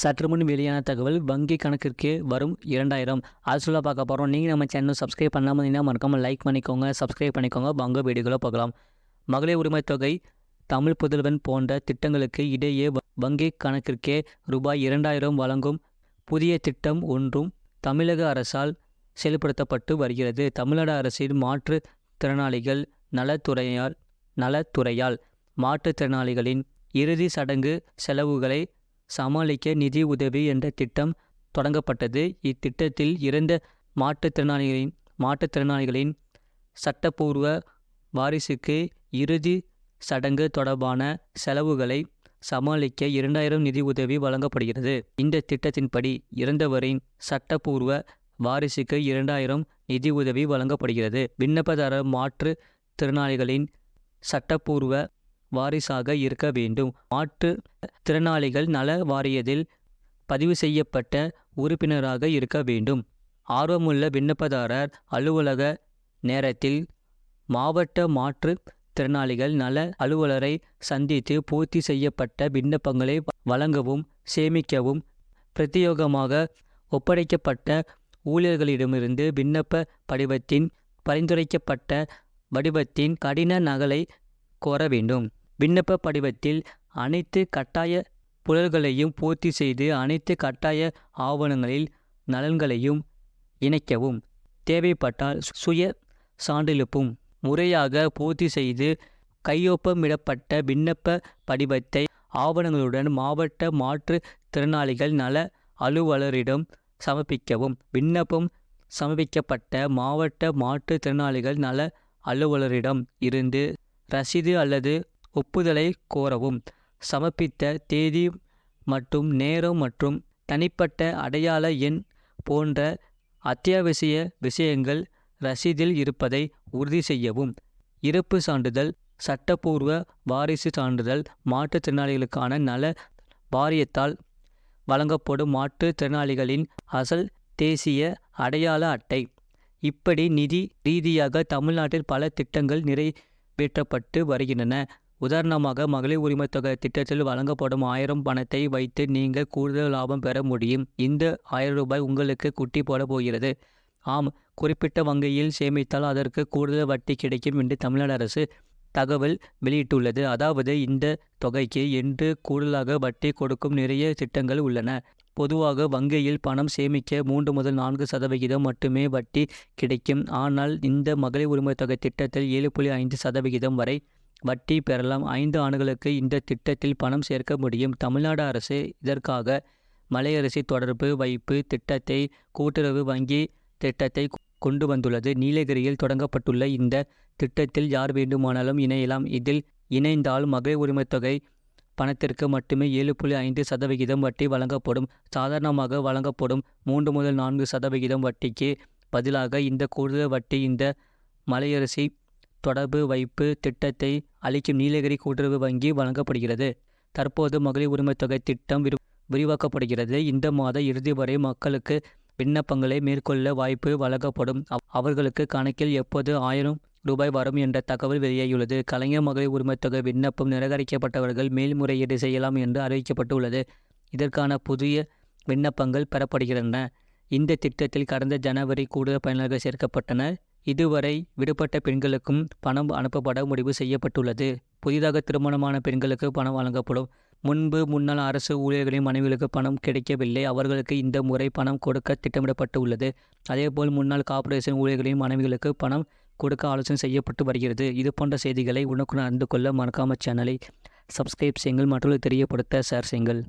சற்று முன் வெளியான தகவல் வங்கி கணக்கிற்கு வரும் இரண்டாயிரம். அது சொல்ல பார்க்க போகிறோம் நீங்கள் நம்ம சேனல் சப்ஸ்கிரைப் பண்ணாமல் இருந்தால் மறக்காமல் லைக் பண்ணிக்கோங்க சப்ஸ்கிரைப் பண்ணிக்கோங்க. வங்க வீடியோகளை பார்க்கலாம் மகளிர் உரிமைத் தொகை தமிழ் புதல்வன் போன்ற திட்டங்களுக்கு இடையே வ- வங்கி கணக்கிற்கே ரூபாய் இரண்டாயிரம் வழங்கும் புதிய திட்டம் ஒன்றும் தமிழக அரசால் செயல்படுத்தப்பட்டு வருகிறது. தமிழ்நாடு அரசின் மாற்றுத் திறனாளிகள் நலத்துறையால் நலத்துறையால் மாற்றுத்திறனாளிகளின் இறுதி சடங்கு செலவுகளை சமாளிக்க நிதி உதவி என்ற திட்டம் தொடங்கப்பட்டது. இத்திட்டத்தில் இறந்த மாற்றுத்திறனாளிகளின் மாற்றுத்திறனாளிகளின் சட்டப்பூர்வ வாரிசுக்கு இறுதி சடங்கு தொடர்பான செலவுகளை சமாளிக்க இரண்டாயிரம் நிதி உதவி வழங்கப்படுகிறது. இந்த திட்டத்தின்படி இறந்தவரின் சட்டப்பூர்வ வாரிசுக்கு இரண்டாயிரம் நிதி உதவி வழங்கப்படுகிறது. விண்ணப்பதாரர் மாற்று திறனாளிகளின் சட்டப்பூர்வ வாரிசாக இருக்க வேண்டும். மாற்று திறனாளிகள் நல வாரியத்தில் பதிவு செய்யப்பட்ட உறுப்பினராக இருக்க வேண்டும். ஆர்வமுள்ள விண்ணப்பதாரர் அலுவலக நேரத்தில் மாவட்ட மாற்று திறனாளிகள் நல அலுவலரை சந்தித்து பூர்த்தி செய்யப்பட்ட விண்ணப்பங்களை வழங்கவும் சேமிக்கவும் பிரத்யேகமாக ஒப்படைக்கப்பட்ட ஊழியர்களிடமிருந்து விண்ணப்ப படிவத்தின் பரிந்துரைக்கப்பட்ட வடிவத்தின் கடின நகலை கோர வேண்டும். விண்ணப்ப படிவத்தில் அனைத்து கட்டாய புலல்களையும் பூர்த்தி செய்து அனைத்து கட்டாய ஆவணங்களில் நலன்களையும் இணைக்கவும். தேவைப்பட்டால் சுய சான்றிழுப்பும் முறையாக பூர்த்தி செய்து கையொப்பமிடப்பட்ட விண்ணப்ப படிவத்தை ஆவணங்களுடன் மாவட்ட மாற்று திறனாளிகள் நல அலுவலரிடம் சமர்ப்பிக்கவும். விண்ணப்பம் சமர்ப்பிக்கப்பட்ட மாவட்ட மாற்றுத்திறனாளிகள் நல அலுவலரிடம் இருந்து ரசீது அல்லது ஒப்புதலை கோரவும். சமர்ப்பித்த தேதி மற்றும் நேரம் மற்றும் தனிப்பட்ட அடையாள எண் போன்ற அத்தியாவசிய விஷயங்கள் ரசீதில் இருப்பதை உறுதி செய்யவும். இறப்பு சான்றிதழ் சட்டப்பூர்வ வாரிசு சான்றிதழ் மாற்றுத்திறனாளிகளுக்கான நல வாரியத்தால் வழங்கப்படும் மாற்றுத்திறனாளிகளின் அசல் தேசிய அடையாள அட்டை. இப்படி நிதி ரீதியாக தமிழ்நாட்டில் பல திட்டங்கள் நிறைவேற்றப்பட்டு வருகின்றன. உதாரணமாக மகளிர் உரிமை தொகை திட்டத்தில் வழங்கப்படும் ஆயிரம் பணத்தை வைத்து நீங்கள் கூடுதல் லாபம் பெற முடியும். இந்த ஆயிரம் ரூபாய் உங்களுக்கு குட்டி போட போகிறது. ஆம் குறிப்பிட்ட வங்கியில் சேமித்தால் அதற்கு கூடுதல் வட்டி கிடைக்கும் என்று தமிழ்நாடு அரசு தகவல் வெளியிட்டுள்ளது. அதாவது இந்த தொகைக்கு என்று கூடுதலாக வட்டி கொடுக்கும் நிறைய திட்டங்கள் உள்ளன. பொதுவாக வங்கியில் பணம் சேமிக்க மூன்று முதல் நான்கு சதவிகிதம் மட்டுமே வட்டி கிடைக்கும். ஆனால் இந்த மகளிர் உரிமை தொகை திட்டத்தில் ஏழு புள்ளி ஐந்து சதவிகிதம் வரை வட்டி பெறலாம். ஐந்து ஆண்டுகளுக்கு இந்த திட்டத்தில் பணம் சேர்க்க முடியும். தமிழ்நாடு அரசு இதற்காக மலையரசி தொடர்பு வைப்பு திட்டத்தை கூட்டுறவு வங்கி திட்டத்தை கொண்டு வந்துள்ளது. நீலகிரியில் தொடங்கப்பட்டுள்ள இந்த திட்டத்தில் யார் வேண்டுமானாலும் இணையலாம். இதில் இணைந்தால் மகளிர் உரிமைத்தொகை பணத்திற்கு மட்டுமே ஏழு புள்ளி ஐந்து சதவிகிதம் வட்டி வழங்கப்படும். சாதாரணமாக வழங்கப்படும் மூன்று முதல் நான்கு சதவிகிதம் வட்டிக்கு பதிலாக இந்த கூடுதல் வட்டி இந்த மலையரசி தொடர்பு வைப்பு திட்டத்தை அளிக்கும் நீலகிரி கூட்டுறவு வங்கி வழங்கப்படுகிறது. தற்போது மகளிர் உரிமைத்தொகை திட்டம் விரு விரிவாக்கப்படுகிறது. இந்த மாத இறுதி வரை மக்களுக்கு விண்ணப்பங்களை மேற்கொள்ள வாய்ப்பு வழங்கப்படும். அவர்களுக்கு கணக்கில் எப்போது ஆயிரம் ரூபாய் வரும் என்ற தகவல் வெளியாகியுள்ளது. கலைஞர் மகளிர் உரிமைத்தொகை விண்ணப்பம் நிராகரிக்கப்பட்டவர்கள் மேல்முறையீடு செய்யலாம் என்று அறிவிக்கப்பட்டுள்ளது. இதற்கான புதிய விண்ணப்பங்கள் பெறப்படுகின்றன. இந்த திட்டத்தில் கடந்த ஜனவரி கூடுதல் பயனர்கள் சேர்க்கப்பட்டனர். இதுவரை விடுபட்ட பெண்களுக்கும் பணம் அனுப்பப்பட முடிவு செய்யப்பட்டுள்ளது. புதிதாக திருமணமான பெண்களுக்கு பணம் வழங்கப்படும். முன்பு முன்னாள் அரசு ஊழியர்களின் மனைவிகளுக்கு பணம் கிடைக்கவில்லை. அவர்களுக்கு இந்த முறை பணம் கொடுக்க திட்டமிடப்பட்டு உள்ளது அதேபோல் முன்னாள் கார்ப்பரேஷன் ஊழியர்களின் மனைவிகளுக்கு பணம் கொடுக்க ஆலோசனை செய்யப்பட்டு வருகிறது. இது போன்ற செய்திகளை உனக்குடன் அறிந்து கொள்ள மறக்காம சேனலை சப்ஸ்கிரைப் செய்யுங்கள். மற்றொரு தெரியப்படுத்த ஷேர் செய்யுங்கள்.